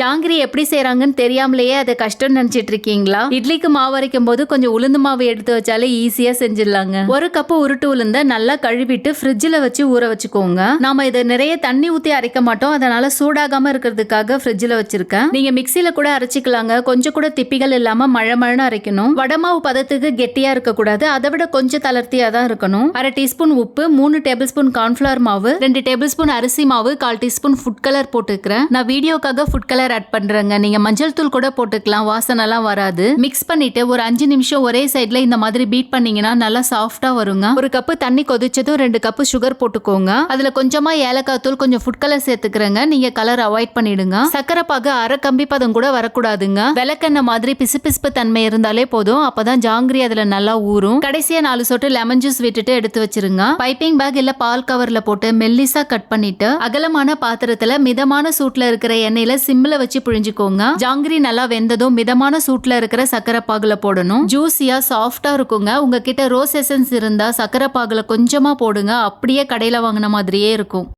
ஜாங்கிரி எப்படி செய்யறாங்கன்னு தெரியாமலேயே அதை கஷ்டம்னு நினைச்சிட்டு இருக்கீங்களா இட்லிக்கு மாவு அரைக்கும் போது கொஞ்சம் உளுந்து மாவு எடுத்து வச்சாலே ஈஸியா செஞ்சிடலாங்க. ஒரு கப்பு உருட்டு உளுந்த நல்லா கழுவிட்டு ஃப்ரிட்ஜில் வச்சு ஊற வச்சுக்கோங்க. நாம இதை நிறைய தண்ணி ஊத்தி அரைக்க மாட்டோம். அதனால சூடாகாம இருக்கிறதுக்காக ஃப்ரிட்ஜில் வச்சிருக்கேன். நீங்க மிக்சியில கூட அரைச்சிக்கலாங்க. கொஞ்சம் கூட திப்பிகள் இல்லாம மழை மழைன்னு அரைக்கணும். வடமாவு பதத்துக்கு கெட்டியா இருக்க கூடாது அதை விட கொஞ்சம் தளர்த்தியா தான் இருக்கணும். அரை டீஸ்பூன் உப்பு மூணு டேபிள் ஸ்பூன் கார்ன்ஃபிளவர் மாவு ரெண்டு டேபிள் ஸ்பூன் அரிசி மாவு கால் டீஸ்பூன் ஃபுட் கலர் போட்டுக்கிறேன். நான் வீடியோக்காக ஃபுட் கலர் ஆட் பண்றேங்க. நீங்க மஞ்சள் தூள் கூட போட்டுக்கலாம். வாசனைலாம் வராது. மிக்ஸ் பண்ணிட்டு ஒரு அஞ்சு நிமிஷம் ஒரே சைட்ல இந்த மாதிரி பீட் பண்ணீங்கன்னா நல்லா சாஃப்டா வருங்க. ஒரு கப்பு தண்ணி கொதிச்சதும் ரெண்டு கப்பு சுகர் போட்டுக்கோங்க. அதுல கொஞ்சமா ஏலக்காய் தூள் கொஞ்சம் ஃபுட் கலர் சேர்த்துக்கிறேங்க. நீங்க கலர் அவாய்ட் பண்ணிடுங்க. சக்கரை பாகு அரை கம்பி பதம் கூட வரக்கூடாதுங்க. விளக்கெண்ணெய் மாதிரி பிசுபிசுப்பு தன்மை இருந்தாலே போதும். அப்பதான் ஜாங்கிரி அதுல நல்லா ஊறும். கடைசியா நாலு சொட்டு லெமன் ஜூஸ் விட்டுட்டு எடுத்து வச்சிருங்க. பைப்பிங் பேக் இல்ல பால் கவர்ல போட்டு மெல்லிசா கட் பண்ணிட்டு அகலமான பாத்திரத்துல மிதமான சூட்ல இருக்கிற எண்ணெயில சிம்ல வச்சு புழிஞ்சுக்கோங்க. ஜாங்கிரி நல்லா வெந்ததும் மிதமான சூட்ல இருக்கிற சக்கரை பாகுல போடணும். ஜூஸியா சாஃப்டா இருக்குங்க. உங்ககிட்ட ரோஸ் எசன்ஸ் இருந்தா சக்கரை பாகுல கொஞ்சமா போடுங்க. அப்படியே கடையில வாங்கின மாதிரியே இருக்கும்.